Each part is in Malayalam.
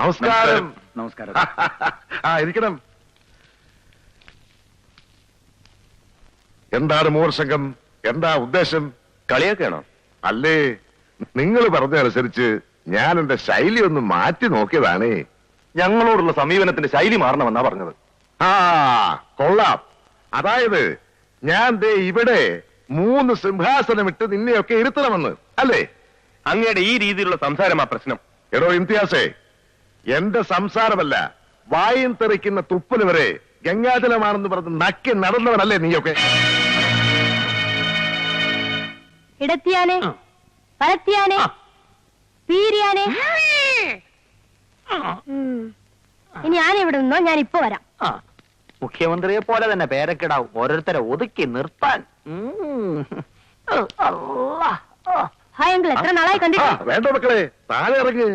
നമസ്കാരം. നമസ്കാരം. ആ ഇരിക്കണം. എന്താണ് മൂർശങ്കം എന്താ ഉദ്ദേശം? കളിയൊക്കെയാണോ? അല്ലേ. നിങ്ങൾ പറഞ്ഞതനുസരിച്ച് ഞാൻ എന്റെ ശൈലി ഒന്ന് മാറ്റി നോക്കിയതാണേ. ഞങ്ങളോടുള്ള സമീപനത്തിന്റെ ശൈലി മാറണമെന്നാ പറഞ്ഞത്. ആ കൊള്ളാം. അതായത് ഞാൻ ദേ ഇവിടെ മൂന്ന് സിംഹാസനമിട്ട് നിന്നെയൊക്കെ ഇരുത്തണമെന്ന്. അല്ലേ? അങ്ങയുടെ ഈ രീതിയിലുള്ള സംസാരമാ പ്രശ്നം. എടോ ഇംതിയാസേ എന്റെ സംസാരമല്ല. വായും തെറിക്കുന്ന തുപ്പൽ വരെ ഗംഗാജലമാണെന്ന് പറഞ്ഞ് നക്കി നടന്നവനല്ലേ നീയൊക്കെ? ഇടത്തിയാനെ വലത്തിയാനെ പീരിയാനെ. ഇനി ഞാൻ ഇവിടെ നിന്നോ? ഞാൻ ഇപ്പൊ വരാം മുഖ്യമന്ത്രിയെ പോലെ തന്നെ പേരക്കിടാവും ഓരോരുത്തരെ ഒതുക്കി നിർത്താൻ. Hi uncle. എത്ര നാളായി കണ്ടിട്ട്? വേണ്ട മക്കളെ. താഴെ ഇറങ്ങ്.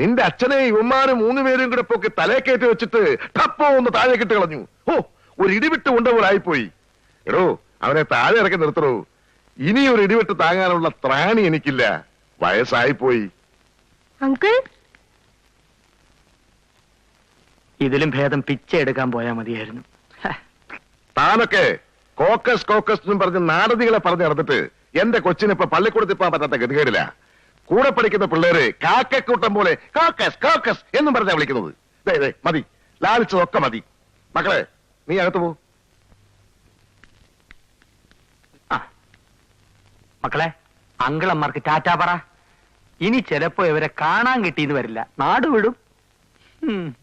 നിന്റെ അച്ഛനെ ഇവന്മാര് മൂന്ന് പേരും കൂടെ പോക്കി തലേ കയറ്റി വെച്ചിട്ട് ടപ്പോ ഒന്ന് താഴെ കിട്ട് കളഞ്ഞു. ഓ ഒരു ഇടിവിട്ട് കൊണ്ടുപോലായിപ്പോയി എടോ അവനെ താഴെ ഇറക്കി നിർത്തണോ ഇനി ഒരു ഇടിവിട്ട് താങ്ങാനുള്ള ത്രാണി എനിക്കില്ല. വയസ്സായിപ്പോയി. അങ്കിൾ? ഇതിലും ഭേദം പിച്ച എടുക്കാൻ പോയാ മതിയായിരുന്നു. താനൊക്കെ കോക്കസ് കോക്കസ് എന്നും പറഞ്ഞ് നാടതികളെ പറഞ്ഞു നടന്നിട്ട് എന്റെ കൊച്ചിനെ ഇപ്പൊ പള്ളിക്കൂടത്തിൽ പോകാൻ പറ്റാത്ത ഗതികേടില്ല കൂടെ പഠിക്കുന്ന പിള്ളേര് കാക്കക്കൂട്ടം പോലെ കാക്കസ് കാക്കസ് എന്നും പറഞ്ഞാ വിളിക്കുന്നത്. ദേ, ദേ, മതി. ലാളിച്ചതൊക്കെ മതി. മക്കളെ നീ അകത്ത് പോ. ആ. മക്കളെ അങ്കിളന്മാർക്ക് ടാറ്റാ പറ. ഇനി ചിലപ്പോ ഇവരെ കാണാൻ കിട്ടിയെന്ന് വരില്ല. നാട് വിടും. ഉം.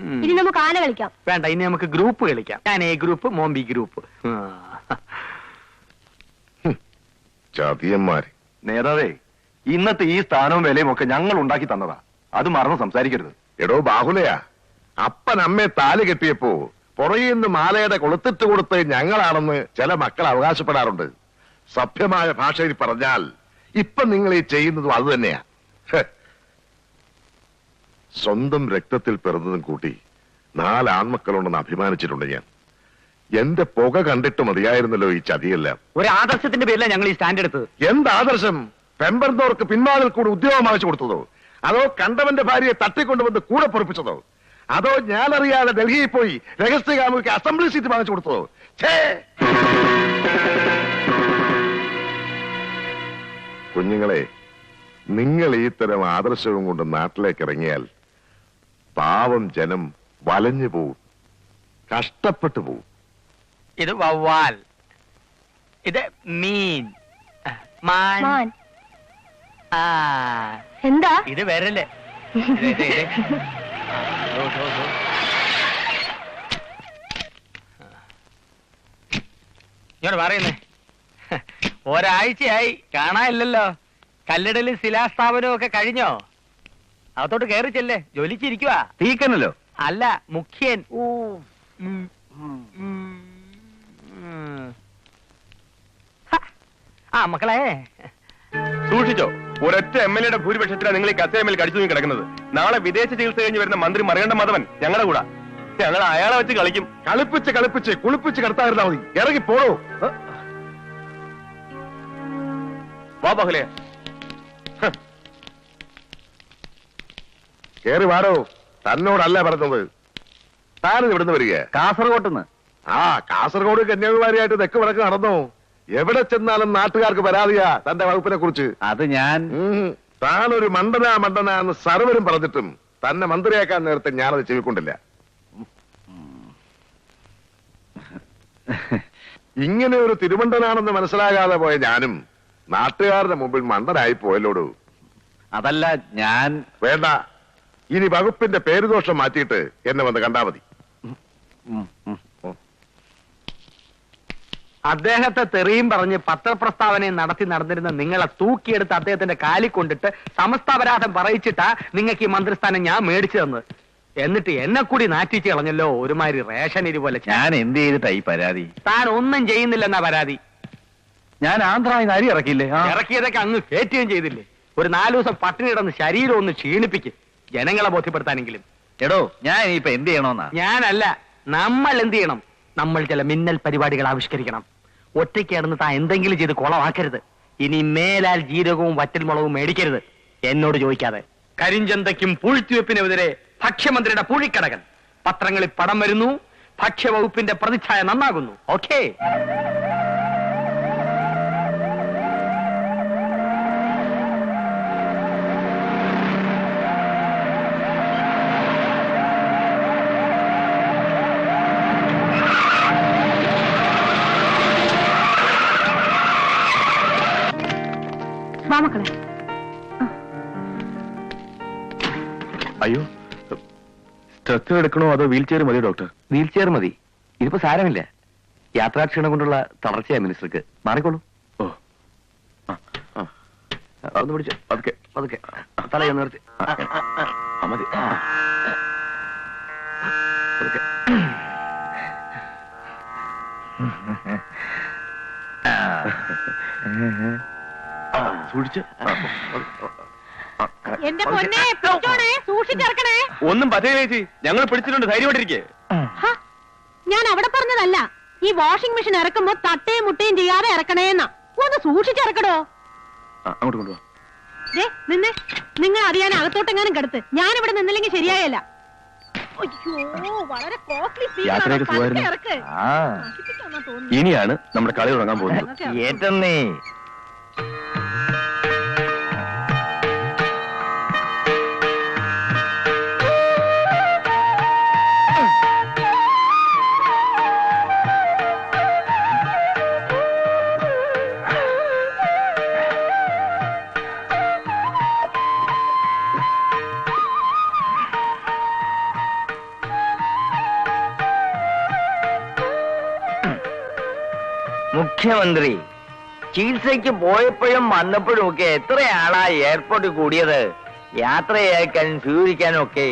ഉം. ഇനി നമുക്ക് ആന കളിക്കാം. വേണ്ട ഇനി നമുക്ക് ഗ്രൂപ്പ് കളിക്കാം. ഞാൻ എ ഗ്രൂപ്പ് മോംബി ഗ്രൂപ്പ്. ആ. ചതിയന്മാര്. നേതാവേ ഇന്നത്തെ ഈ സ്ഥാനവും വിലയും ഒക്കെ ഞങ്ങൾ ഉണ്ടാക്കി തന്നതാ. അത് മറന്ന് സംസാരിക്കരുത്. എടോ ബാഹുലയാ അപ്പൻ അമ്മയെ താലി കെട്ടിയപ്പോ പുറകിൽ നിന്ന് മാലയുടെ കൊളുത്തിട്ട് കൊടുത്ത് ഞങ്ങളാണെന്ന് ചില മക്കൾ അവകാശപ്പെടാറുണ്ട്. സഭ്യമായ ഭാഷയിൽ പറഞ്ഞാൽ ഇപ്പൊ നിങ്ങൾ ഈ ചെയ്യുന്നതും അത് തന്നെയാ. സ്വന്തം രക്തത്തിൽ പിറന്നതും കൂട്ടി നാല് ആൺമക്കളുണ്ടെന്ന് അഭിമാനിച്ചിട്ടുണ്ട് ഞാൻ. എന്റെ പുക കണ്ടിട്ട് മതിയായിരുന്നല്ലോ ഈ ചതിയെല്ലാം. ഒരു ആദർശത്തിന്റെ പേരിലാണ് ഞങ്ങൾ ഈ സ്റ്റാൻഡ് എടുത്തത്. എന്ത് ആദർശം? പെമ്പറന്തോർക്ക് പിൻവാതിൽ കൂടെ ഉദ്യോഗം വാങ്ങിച്ചു കൊടുത്തതോ? അതോ കണ്ടവന്റെ ഭാര്യയെ തട്ടിക്കൊണ്ടുവന്ന് കൂടെ പൊറപ്പിച്ചതോ? അതോ ഞാനറിയാതെ ഡൽഹിയിൽ പോയി രഹസ്യകാമുക്ക് അസംബ്ലി സീറ്റ് വാങ്ങിച്ചു കൊടുത്തതോ? ഛേ! കുഞ്ഞുങ്ങളെ നിങ്ങൾ ഈ തരം ആദർശവും കൊണ്ട് നാട്ടിലേക്ക് ഇറങ്ങിയാൽ പാവം ജനം വലഞ്ഞു പോവും. കഷ്ടപ്പെട്ടു പോവും. ഇത് വവ്വാൽ. ഇത് മീൻ. മാൻ. മാൻ. ആ. എന്താ? ഇത് വരല്ലേ. ഇങ്ങോട്ട് പറയുന്നേ. ഒരാഴ്ചയായി കാണാനില്ലല്ലോ. കല്ലിടലും ശിലാസ്ഥാപനവും ഒക്കെ കഴിഞ്ഞോ? അകത്തോട്ട് കയറി ചെല്ലേ. ജോലിച്ചിരിക്കുവാ തീക്കനല്ലോ. അല്ല മുഖ്യൻ. ഹ. ആ മക്കളെ. സൂക്ഷിച്ചോ ഒരൊറ്റ എം എൽ എയുടെ ഭൂരിപക്ഷത്തിലാണ് നിങ്ങൾ ഈ കത്തയമ്മൽ കടിച്ചു നീ കിടക്കുന്നത്. നാളെ വിദേശ ചികിത്സ കഴിഞ്ഞ് വരുന്ന മന്ത്രി മറികണ്ട മാധവൻ ഞങ്ങളുടെ കൂടെ. ഞങ്ങൾ അയാളെ വെച്ച് കളിക്കും. കളിപ്പിച്ച് കളിപ്പിച്ച് കുളിപ്പിച്ച് കിടത്താതിരുന്നാ മതി. ഇറങ്ങി പോണോ വാ ബഹലെ കേറി വാടോ. തന്നോടല്ല പറഞ്ഞത്. താനിത് ഇവിടുന്ന് വരിക? കാസർഗോട്ടുന്ന് ആ കാസർഗോഡ് കന്യാകുമാരിയായിട്ട് തെക്ക് വടക്ക് നടന്നു? എവിടെ ചെന്നാലും നാട്ടുകാർക്ക് പരാതിയാ തന്റെ വകുപ്പിനെ കുറിച്ച്. അത് ഞാൻ താനൊരു മണ്ടനാ മണ്ടനാ എന്ന് സർവരും പറഞ്ഞിട്ടും തന്നെ മന്ത്രിയാക്കാൻ നേരത്തെ ഞാനത് ചെവിക്കൊണ്ടില്ല. ഇങ്ങനെ ഒരു തിരുമണ്ടനാണെന്ന് മനസ്സിലാകാതെ പോയ ഞാനും നാട്ടുകാരുടെ മുമ്പിൽ മണ്ടനായി പോയല്ലോടു. അതല്ല ഞാൻ വേണ്ട. ഇനി വകുപ്പിന്റെ പേരുദോഷം മാറ്റിയിട്ട് എന്നെ വന്ന് കണ്ടാ മതി. അദ്ദേഹത്തെ തെറിയും പറഞ്ഞ് പത്രപ്രസ്താവനയും നടത്തി നടന്നിരുന്ന നിങ്ങളെ തൂക്കിയെടുത്ത് അദ്ദേഹത്തിന്റെ കാലി കൊണ്ടിട്ട് സമസ്താപരാധം പറയിച്ചിട്ടാ നിങ്ങൾക്ക് ഈ മന്ത്രിസ്ഥാനം ഞാൻ മേടിച്ചു തന്നത്. എന്നിട്ട് എന്നെ കൂടി നാറ്റിച്ച് കളഞ്ഞല്ലോ ഒരുമാതിരി റേഷൻ ഇതുപോലെ ഞാൻ എന്ത് ചെയ്തിട്ടാ ഈ പരാതി? താൻ ഒന്നും ചെയ്യുന്നില്ലെന്നാ പരാതി. ഞാൻ ആന്ധ്രായിൽ അരി ഇറക്കിയില്ലേ? ഇറക്കിയതൊക്കെ അങ്ങ് കയറ്റുകയും ചെയ്തില്ലേ? ഒരു നാലു ദിവസം പട്ടിണി കിടന്ന് ശരീരം ഒന്ന് ക്ഷീണിപ്പിക്കും. ജനങ്ങളെ ബോധ്യപ്പെടുത്താനെങ്കിലും. എടോ ഞാൻ ഇപ്പൊ എന്ത് ചെയ്യണോന്നാ? ഞാനല്ല നമ്മൾ എന്ത് ചെയ്യണം? നമ്മൾ ചില മിന്നൽ പരിപാടികൾ ആവിഷ്കരിക്കണം. ഒറ്റയ്ക്ക് കിടന്ന് താൻ എന്തെങ്കിലും ചെയ്ത് കുളമാക്കരുത് ഇനി മേലാൽ ജീരകവും വറ്റൽമുളകും മേടിക്കരുത്. എന്നോട് ചോദിക്കാതെ. കരിഞ്ചന്തയ്ക്കും പൂഴ്ത്തിവെപ്പിനെതിരെ ഭക്ഷ്യമന്ത്രിയുടെ പൂഴിക്കടകൻ. പത്രങ്ങളിൽ പടം വരുന്നു. ഭക്ഷ്യവകുപ്പിന്റെ പ്രതിച്ഛായ നന്നാകുന്നു. ഓക്കേ. വാ മക്കളെ. അയ്യോ സ്ട്രെച്ചർ എടുക്കണോ അതോ വീൽ ചെയർ മതി ഡോക്ടർ? വീൽ ചെയർ മതി. ഇതിപ്പോ സാരമില്ല. യാത്രാക്ഷീണം കൊണ്ടുള്ള തളർച്ചയാ മിനിസ്റ്റർക്ക്. മാറിക്കോളൂ. ഓ. ആ, ആ, ഒന്ന് പിടിച്ചോ പതുക്കെ പതുക്കെ. തലയെ നിർത്തി ആ, ആ, മതി. ആ. പതുക്കെ. ആ, സൂക്ഷിച്ച്. ആ, ആ, ആ, എന്റെ പൊന്നെ പിടിച്ചോണേ സൂക്ഷിച്ചിറക്കണേ. ഒന്നും പറ്റില്ല ചേച്ചി. ഞങ്ങൾ പിടിച്ചിട്ടുണ്ട് ധൈര്യമായിട്ടിരിക്കേ. ഞാൻ അവിടെ പറഞ്ഞതല്ല. ഈ വാഷിംഗ് മെഷീൻ ഇറക്കുമ്പോ തട്ടയും മുട്ടയും ചെയ്യാതെ ഇറക്കണേന്നാ. ഒന്ന് സൂക്ഷിച്ചിറക്കടോ. അങ്ങോട്ട് കൊണ്ടുപോവാ നിന്നെ. നിങ്ങൾ അറിയാൻ അകത്തോട്ടെങ്ങാനും കിടത്ത്. ഞാൻ ഇവിടെ നിന്നില്ലെങ്കിൽ ശരിയായല്ല. ഇനിയാണ് നമ്മുടെ കളി തുടങ്ങാൻ പോകുന്നത്. ഏറ്റന്നേ മുഖ്യമന്ത്രി ചികിത്സയ്ക്ക് പോയപ്പോഴും വന്നപ്പോഴും ഒക്കെ എത്രയാളാ എയർപോർട്ടിൽ കൂടിയത്? യാത്ര യാത്രയാക്കാൻ സ്വീകരിക്കാനും ഒക്കെ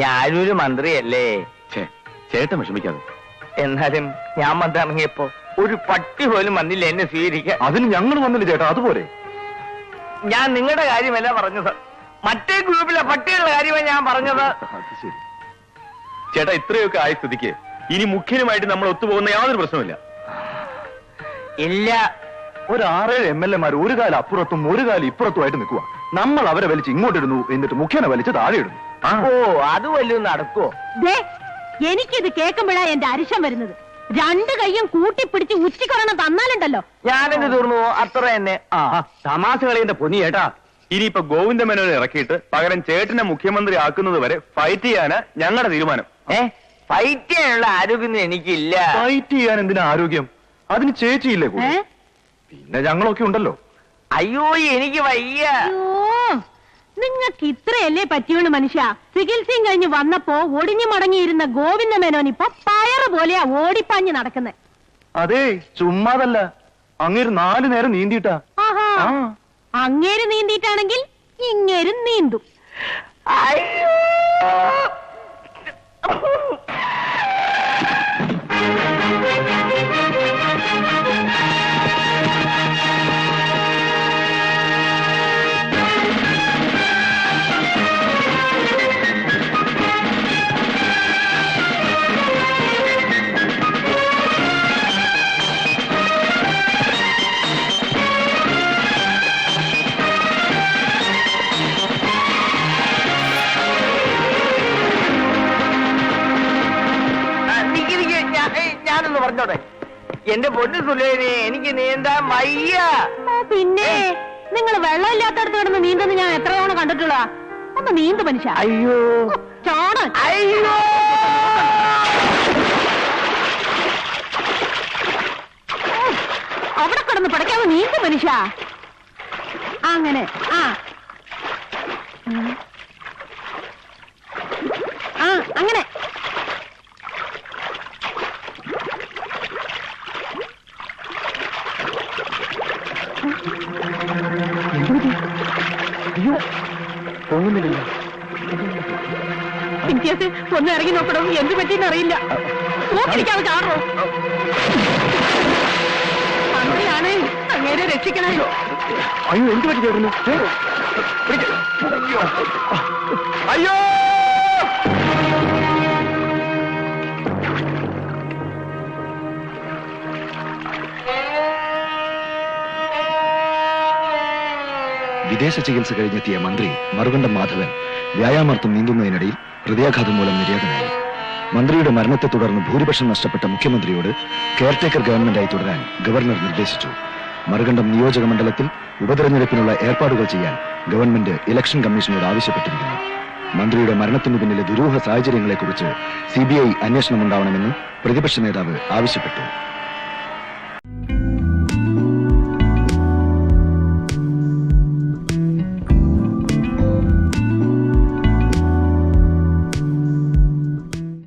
ഞാനൊരു മന്ത്രിയല്ലേ? ചേട്ടൻ വിഷമിക്കാതെ. എന്നാലും ഞാൻ വന്നിറങ്ങിയപ്പോ ഒരു പട്ടി പോലും വന്നില്ല എന്നെ സ്വീകരിക്കാൻ. അതിന് ഞങ്ങൾ വന്നില്ല ചേട്ടാ അതുപോലെ. ഞാൻ നിങ്ങളുടെ കാര്യമല്ല പറഞ്ഞത്. മറ്റേ ഗ്രൂപ്പിലെ പട്ടികളുടെ കാര്യമാണ് ഞാൻ പറഞ്ഞത്. ചേട്ടാ ഇത്രയൊക്കെ ആയ സ്ഥിതിക്ക് ഇനി മുഖ്യനുമായിട്ട് നമ്മൾ ഒത്തുപോകുന്ന യാതൊരു പ്രശ്നമില്ല ഇല്ല. ഒരു ആറേഴ് എം എൽ എമാർ ഒരു കാലം അപ്പുറത്തും ഒരു കാലം ഇപ്പുറത്തുമായിട്ട് നിൽക്കുക നമ്മൾ അവരെ വലിച്ച് ഇങ്ങോട്ടിടുന്നു എന്നിട്ട് മുഖ്യനെ വലിച്ച് താഴെ ഇടുന്നു ആ. ഓ അത് വല്ലതും നടക്കുവോ? ദേ എനിക്കിത് കേൾക്കുമ്പോഴാ എന്റെ അരിശം വരുന്നത്. രണ്ട് കൈയും കൂട്ടിപ്പിടിച്ച് ഉച്ചിക്കൊറണം തന്നാലുണ്ടല്ലോ. ഞാനെന്ത് തീർന്നു? അത്ര തന്നെ. ആ തമാശ കളിയന്റെ പൊന്നി ഏട്ടാ. ഇനിയിപ്പോ ഗോവിന്ദ മേനോനെ ഇറക്കിയിട്ട് പകരം ചേട്ടനെ മുഖ്യമന്ത്രി ആക്കുന്നത് വരെ ഫൈറ്റ് ചെയ്യാന് ഞങ്ങളുടെ തീരുമാനം. ഏ ഫൈറ്റ് ചെയ്യാനുള്ള ആരോഗ്യം എനിക്കില്ല. ഫൈറ്റ് ചെയ്യാൻ എന്തിനാ ആരോഗ്യം? അതിന് ചേച്ചിയില്ലേ കൂടെ? ഏ? പിന്നെ ഞങ്ങളൊക്കെ ഉണ്ടല്ലോ. അയ്യോ എനിക്ക് വയ്യ. അയ്യോ നിങ്ങൾക്ക് ഇത്രയല്ലേ പറ്റിയുള്ളൂ മനുഷ്യ. ചികിത്സയും കഴിഞ്ഞ് വന്നപ്പോ ഒടിഞ്ഞു മടങ്ങിയിരുന്ന ഗോവിന്ദ മേനോൻ ഇപ്പൊ പയറ് പോലെയാ ഓടിപ്പാഞ്ഞ് നടക്കുന്നത് അതെ ചുമ്മാതല്ല. അങ്ങേര് നാലു നേരം നീന്തിയിട്ടാ. ആഹാ. ആ. അങ്ങേര് നീന്തിയിട്ടാണെങ്കിൽ ഇങ്ങേരും നീന്തും. അയ്യോ. എന്റെ പൊന്നു സുലേനെ എനിക്ക് നീന്താൻ വയ്യ. പിന്നെ നിങ്ങൾ വെള്ളം ഇല്ലാത്തടത്ത് കിടന്ന് നീന്തുന്ന ഞാൻ എത്ര തവണ കണ്ടിട്ടുള്ള? ഒന്ന് നീന്തു മനുഷ്യ. അയ്യോ. ചോണ. അയ്യോ. അവിടെ കിടന്ന് പടക്കാതെ നീന്തു മനുഷ്യ. അങ്ങനെ. ആ അങ്ങനെ പിറ്റേസ് ഒന്ന് ഇറങ്ങി നോക്കണം എന്ത് പറ്റിയെന്ന് അറിയില്ല നോക്കിരിക്കാതെ ചാടോ അങ്ങനെയാണ് അങ്ങേരെ രക്ഷിക്കണല്ലോ അയ്യോ എന്ത് പറ്റി ചേട്ടന്? അയ്യോ. വിദേശ ചികിത്സ കഴിഞ്ഞെത്തിയ മന്ത്രി മറുകണ്ഠം മാധവൻ വ്യായാമാർത്ഥം നീന്തുന്നതിനിടയിൽ ഹൃദയാഘാതം മൂലം നിര്യാതനായി. മന്ത്രിയുടെ മരണത്തെ തുടർന്ന് ഭൂരിപക്ഷം നഷ്ടപ്പെട്ട മുഖ്യമന്ത്രിയോട് കെയർടേക്കർ ഗവൺമെന്റായി തുടരാൻ ഗവർണർ നിർദ്ദേശിച്ചു. മറുകണ്ഠം നിയോജക മണ്ഡലത്തിൽ ഉപതെരഞ്ഞെടുപ്പിനുള്ള ഏർപ്പാടുകൾ ചെയ്യാൻ ഗവൺമെന്റ് ഇലക്ഷൻ കമ്മീഷനോട് ആവശ്യപ്പെട്ടിരിക്കുന്നു. മന്ത്രിയുടെ മരണത്തിന് പിന്നിലെ ദുരൂഹ സാഹചര്യങ്ങളെക്കുറിച്ച് സി ബി ഐ അന്വേഷണമുണ്ടാവണമെന്ന് പ്രതിപക്ഷ നേതാവ് ആവശ്യപ്പെട്ടു.